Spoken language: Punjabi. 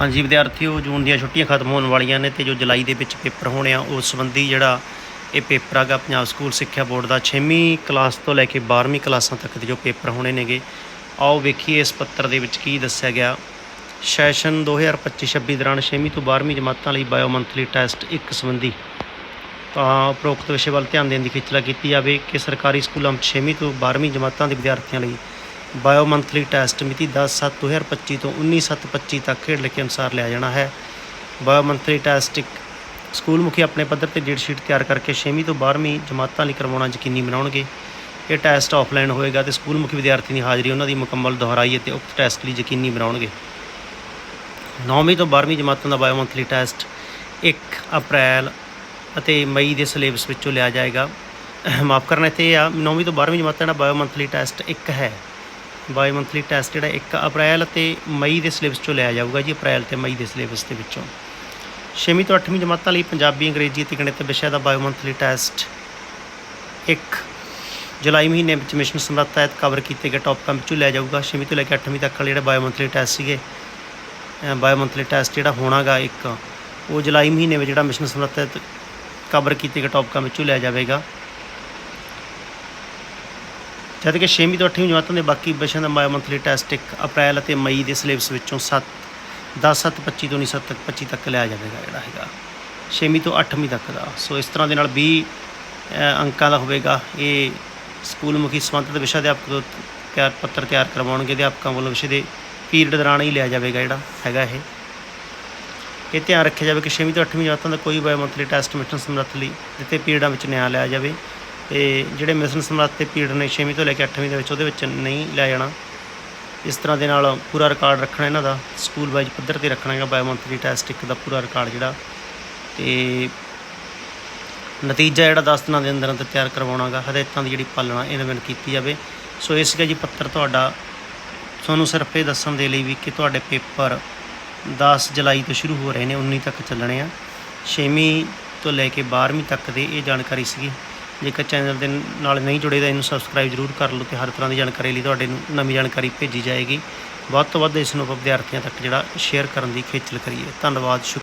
ਹਾਂਜੀ ਵਿਦਿਆਰਥੀਓ ਜੂਨ ਦੀਆਂ ਛੁੱਟੀਆਂ ਖਤਮ ਹੋਣ ਵਾਲੀਆਂ ਨੇ ਤੇ ਜੋ ਜੁਲਾਈ ਦੇ ਵਿੱਚ ਪੇਪਰ ਹੋਣੇ ਆ, ਉਸ ਸੰਬੰਧੀ ਜਿਹੜਾ ਇਹ ਪੇਪਰ ਹੈਗਾ, ਪੰਜਾਬ ਸਕੂਲ ਸਿੱਖਿਆ ਬੋਰਡ ਦਾ 6ਵੀਂ ਕਲਾਸ ਤੋਂ ਲੈ ਕੇ 12ਵੀਂ ਕਲਾਸਾਂ ਤੱਕ ਦੇ ਜੋ ਪੇਪਰ ਹੋਣੇ ਨੇਗੇ, ਆਓ ਵੇਖੀਏ ਇਸ ਪੱਤਰ ਦੇ ਵਿੱਚ ਕੀ ਦੱਸਿਆ ਗਿਆ। ਸੈਸ਼ਨ 2025-26 ਦੌਰਾਨ 6ਵੀਂ ਤੋਂ 12ਵੀਂ ਜਮਾਤਾਂ ਲਈ ਬਾਇਓ ਮੰਥਲੀ ਟੈਸਟ ਇੱਕ ਸੰਬੰਧੀ। ਤਾਂ ਉਪਰੋਕਤ ਵਿਸ਼ੇ ਵੱਲ ਧਿਆਨ ਦੇਣ ਦੀ ਖਿਚਲਾ ਕੀਤੀ ਜਾਵੇ ਕਿ ਸਰਕਾਰੀ ਸਕੂਲਾਂ ਵਿੱਚ 6ਵੀਂ ਤੋਂ 12ਵੀਂ ਜਮਾਤਾਂ ਦੇ ਵਿਦਿਆਰਥੀਆਂ ਲਈ ਬਾਇਓ ਮੰਥਲੀ ਟੈਸਟ ਮਿਤੀ 10/7/2025 ਤੋਂ 19/7/25 ਤੱਕ ਖੇਡ ਲਿਖੇ ਅਨੁਸਾਰ ਲਿਆ ਜਾਣਾ ਹੈ। ਬਾਇਓ ਮੰਥਲੀ ਟੈਸਟ ਇੱਕ ਸਕੂਲ ਮੁਖੀ ਆਪਣੇ ਪੱਧਰ ਤੇ ਡੇਟ ਸ਼ੀਟ ਤਿਆਰ ਕਰਕੇ 6ਵੀਂ ਤੋਂ 12ਵੀਂ ਜਮਾਤਾਂ ਲਈ ਕਰਵਾਉਣਾ ਯਕੀਨੀ ਬਣਾਉਣਗੇ। ਇਹ ਟੈਸਟ ਆਫਲਾਈਨ ਹੋਏਗਾ ਤੇ ਸਕੂਲ ਮੁਖੀ ਵਿਦਿਆਰਥੀ ਦੀ ਹਾਜ਼ਰੀ ਉਹਨਾਂ ਦੀ ਮੁਕੰਮਲ ਦੁਹਰਾਈ ਅਤੇ ਉਕਤ ਟੈਸਟ ਲਈ ਯਕੀਨੀ ਬਣਾਉਣਗੇ। 9ਵੀਂ ਤੋਂ 12ਵੀਂ ਜਮਾਤਾਂ ਦਾ ਬਾਇਓ ਮੰਥਲੀ ਟੈਸਟ 1 ਅਪ੍ਰੈਲ ਅਤੇ ਮਈ ਦੇ ਸਿਲੇਬਸ ਵਿੱਚੋਂ ਲਿਆ ਜਾਏਗਾ। ਮਾਫ ਕਰਨਾ, ਇੱਥੇ ਇਹ ਆ 9ਵੀਂ ਤੋਂ 12ਵੀਂ ਜਮਾਤਾਂ ਦਾ ਬਾਇਓ ਮੰਥਲੀ ਟੈਸਟ 1 ਹੈ। ਬਾਇਓ ਮੰਥਲੀ ਟੈਸਟ ਜਿਹੜਾ 1 ਅਪ੍ਰੈਲ ਅਤੇ ਮਈ ਦੇ ਸਿਲੇਬਸ ਚੋਂ ਲਿਆ ਜਾਊਗਾ ਜੀ, ਅਪ੍ਰੈਲ ਤੇ ਮਈ ਦੇ ਸਿਲੇਬਸ ਦੇ ਵਿੱਚੋਂ। 6ਵੀਂ ਤੋਂ 8ਵੀਂ ਜਮਾਤਾਂ ਲਈ ਪੰਜਾਬੀ, ਅੰਗਰੇਜ਼ੀ ਅਤੇ ਗਣਿਤ ਵਿਸ਼ੇ ਦਾ ਬਾਇਓ ਮੰਥਲੀ ਟੈਸਟ 1 ਜੁਲਾਈ ਮਹੀਨੇ ਵਿੱਚ ਮਿਸ਼ਨ ਸਮਰੱਥ ਤਹਿਤ ਕਵਰ ਕੀਤੇ ਗਏ ਟੌਪਿਕਾਂ ਵਿੱਚੋਂ ਲਿਆ ਜਾਊਗਾ। 6ਵੀਂ ਤੋਂ ਲੈ ਕੇ 8ਵੀਂ ਤੱਕ ਵਾਲੇ ਜਿਹੜੇ ਬਾਇਓ ਮੰਥਲੀ ਟੈਸਟ ਸੀਗੇ ਬਾਇਓ ਮੰਥਲੀ ਟੈਸਟ ਜਿਹੜਾ ਹੋਣਾਗਾ ਇੱਕ, ਉਹ ਜੁਲਾਈ ਮਹੀਨੇ ਵਿੱਚ ਜਿਹੜਾ ਮਿਸ਼ਨ ਸਮਰੱਥ ਤਹਿਤ ਕਵਰ ਕੀਤੇ ਗਏ ਟੌਪਿਕਾਂ ਵਿੱਚੋਂ ਲਿਆ ਜਾਵੇਗਾ। ਜਦਕਿ 6ਵੀਂ ਤੋਂ 8ਵੀਂ ਜਮਾਤਾਂ ਦੇ ਬਾਕੀ ਵਿਸ਼ਿਆਂ ਦਾ ਬਾਇਓ ਮੰਥਲੀ ਟੈਸਟ 1 ਅਪ੍ਰੈਲ ਅਤੇ ਮਈ ਦੇ ਸਿਲੇਬਸ ਵਿੱਚੋਂ 7 10 7 25 ਤੋਂ 19 ਤੱਕ 25 ਤੱਕ ਲਿਆ ਜਾਵੇਗਾ ਜਿਹੜਾ ਹੈਗਾ। 6ਵੀਂ ਤੋਂ 8ਵੀਂ ਤੱਕ ਦਾ। ਸੋ ਇਸ ਤਰ੍ਹਾਂ ਦੇ ਨਾਲ 20 ਅੰਕਾਂ ਦਾ ਹੋਵੇਗਾ। ਇਹ ਸਕੂਲ ਮੁਖੀ ਸੰਬੰਧਿਤ ਵਿਸ਼ਾ ਅਧਿਆਪਕ ਤੋਂ ਤਿਆਰ, ਪੱਤਰ ਤਿਆਰ ਕਰਵਾਉਣਗੇ। ਅਧਿਆਪਕਾਂ ਵੱਲੋਂ ਵਿਸ਼ੇ ਦੇ ਪੀਰੀਅਡ ਦੌਰਾਨ ਹੀ ਲਿਆ ਜਾਵੇਗਾ ਜਿਹੜਾ ਹੈਗਾ ਇਹ। ਇਹ ਧਿਆਨ ਰੱਖਿਆ ਜਾਵੇ ਕਿ 6ਵੀਂ ਤੋਂ 8ਵੀਂ ਜਮਾਤਾਂ ਦਾ ਕੋਈ ਬਾਇਓ ਮੰਥਲੀ ਟੈਸਟ ਮਿਸ਼ਨ ਸਮਰੱਥ ਲਈ ਦਿੱਤੇ ਪੀਰੀਅਡਾਂ ਵਿੱਚ ਨਿਆਂ ਲਿਆ ਜਾਵੇ। ਤੇ ਜਿਹੜੇ ਮਿਸ਼ਨ ਸਮਰੱਥ ਦੇ ਪੀਰੀਅਡ ਨੇ 6ਵੀਂ ਤੋਂ ਲੈ ਕੇ 8ਵੀਂ ਦੇ ਵਿੱਚ ਉਹਦੇ ਵਿੱਚ ਨਹੀਂ ਲਿਆ ਜਾਣਾ। ਇਸ ਤਰ੍ਹਾਂ ਦੇ ਨਾਲ ਪੂਰਾ ਰਿਕਾਰਡ ਰੱਖਣਾ ਇਹਨਾਂ ਦਾ, ਸਕੂਲ ਵਾਈਜ਼ ਪੱਧਰ ਤੇ ਰੱਖਣਾ ਹੈਗਾ ਬਾਇਓ ਮੰਥਲੀ ਟੈਸਟ ਇੱਕ ਦਾ ਪੂਰਾ ਰਿਕਾਰਡ ਜਿਹੜਾ। ਤੇ ਨਤੀਜਾ ਜਿਹੜਾ 10 ਦਿਨਾਂ ਦੇ ਅੰਦਰ ਅੰਦਰ ਤਿਆਰ ਕਰਵਾਉਣਾਗਾ ਹਦਾਇਤਾਂ ਦੀ ਜਿਹੜੀ ਪਾਲਣਾ ਇਹਨਾਂ ਵਿੱਚ ਕੀਤੀ ਜਾਵੇ। ਸੋ ਇਸ ਸੀਗਾ ਜੀ ਪੱਤਰ ਤੁਹਾਡਾ, ਤੁਹਾਨੂੰ ਸਿਰਫ ਇਹ ਦੱਸਣ ਦੇ ਲਈ ਵੀ ਕਿ ਤੁਹਾਡੇ ਪੇਪਰ 10 ਜੁਲਾਈ ਤੋਂ ਸ਼ੁਰੂ ਹੋ ਰਹੇ ਨੇ 19 ਤੱਕ ਚੱਲਣੇ ਆ। 6ਵੀਂ ਤੋਂ ਲੈ ਕੇ 12ਵੀਂ ਤੱਕ ਦੇ ਇਹ ਜਾਣਕਾਰੀ ਸੀਗੀ। ਜੇਕਰ ਚੈਨਲ ਦੇ ਨਾਲ ਨਹੀਂ ਜੁੜੇ ਤਾਂ ਇਹਨੂੰ ਸਬਸਕ੍ਰਾਈਬ ਜ਼ਰੂਰ ਕਰ ਲਓ ਤੇ ਹਰ ਤਰ੍ਹਾਂ ਦੀ ਜਾਣਕਾਰੀ ਲਈ ਤੁਹਾਡੇ ਨੂੰ ਨਵੀਂ ਜਾਣਕਾਰੀ ਭੇਜੀ ਜਾਏਗੀ। ਵੱਧ ਤੋਂ ਵੱਧ ਇਸ ਨੂੰ ਆਪਾਂ ਵਿਦਿਆਰਥੀਆਂ ਤੱਕ ਜਿਹੜਾ ਸ਼ੇਅਰ ਕਰਨ ਦੀ ਖੇਚਲ ਕਰੀਏ। ਧੰਨਵਾਦ, ਸ਼ੁਕ